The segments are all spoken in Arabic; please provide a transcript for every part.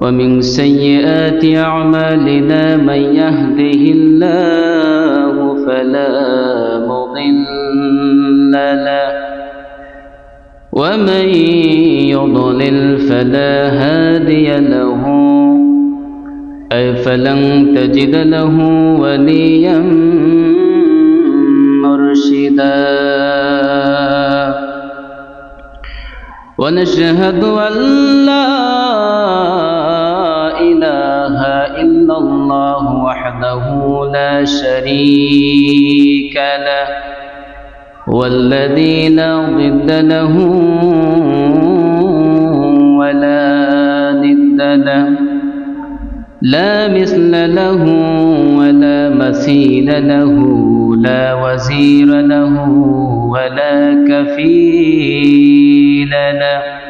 ومن سيئات أعمالنا من يهده الله فلا مضل له. ومن يضلل فلا هادي له. فلن تجد له وليا مرشدا. ونشهد أن لا الله وحده لا شريك له والذي لا ضد له ولا ند له لا مثل له ولا مثيل له لا وزير له ولا كفيل له.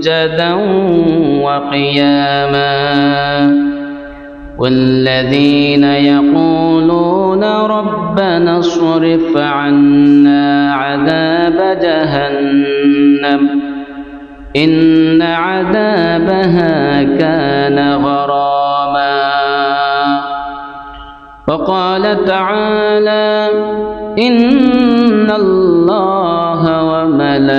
سجدا وقياما. والذين يقولون ربنا اصرف عنا عذاب جهنم. إن عذابها كان غراما. وقال تعالى إن الله وملائكته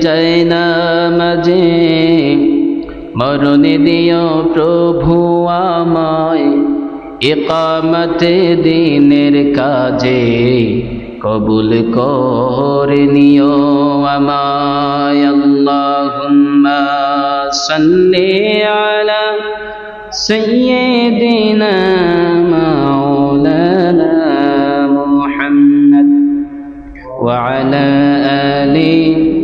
চাই না মাঝে, মরণে দিও প্রভু আমায়। একামতে দিনের কাজে কবুল করে নিও আমায়। আল্লাহুম্মা আলা সাইয়্যিদিনা মাওলানা মুহাম্মদ ওয়া আলা আলিহি